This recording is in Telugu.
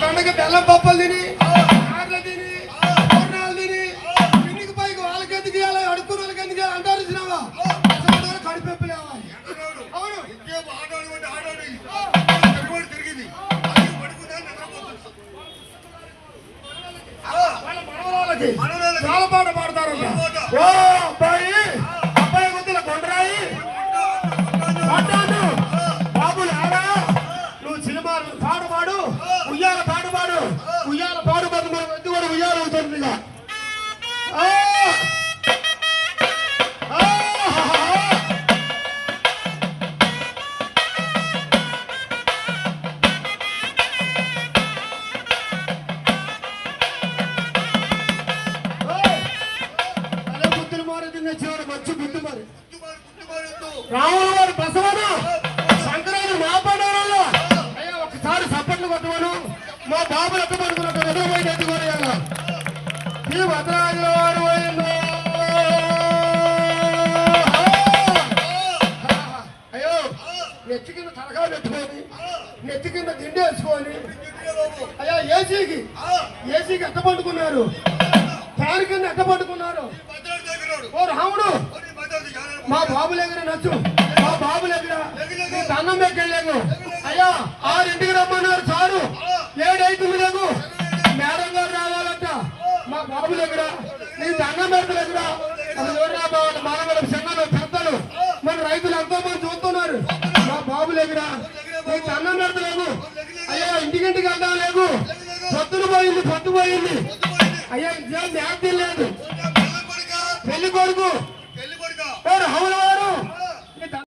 పండగ బెల్లం పప్పలు తిని కార్లు తిని పూర్ణాలు తిని పైకి వాళ్ళకి ఎందుకు ఇవ్వాలి? అడుక్కున్న వాళ్ళకి ఎందుకు అంటారు అవును. తిరుగుబాటు తిరిగింది. అది పడుకుందా తెచ్చేవాడు మంచి రాముల వారి బసవను సంక్రాంతి మా అయ్యా ఒకసారి సప్పట్లు కొట్టమను మా బాబులు ఎక్క పడుకున్నట్టు ఎదురు పోయి ఈ భద్రాజుల వారు అయ్యో నెత్తి కింద తలకాయ పెట్టుకొని నెత్తి కింద దిండి వేసుకొని అయ్యా ఏసీకి ఏసీకి ఎట్ట పట్టుకున్నారు ఫ్యాన్ కింద ఎట్ట పట్టుకున్నారు ఓ రాముడు మా బాబు దగ్గర నచ్చు. మా బాబు దగ్గర అన్నం దండం పెట్టలేదు అయ్యా ఆరింటికి రమ్మన్నారు సారు. ఏడైతుంది లేదు మేడం గారు రావాలంట. మా బాబు దగ్గర నీ దండం ఎక్కడ అది మానవుల సంఘాలు పెద్దలు. మన రైతులు ఎంతో మంది చూస్తున్నారు. మా బాబు దగ్గర నీ దండం పెడతలేదు అయ్యా ఇంటికింటికి వెళ్దాం లేదు పొద్దున పోయింది పొద్దు పోయింది. అయ్యా ఇదేం లేదు. పెళ్ళి కొడుకు. हमला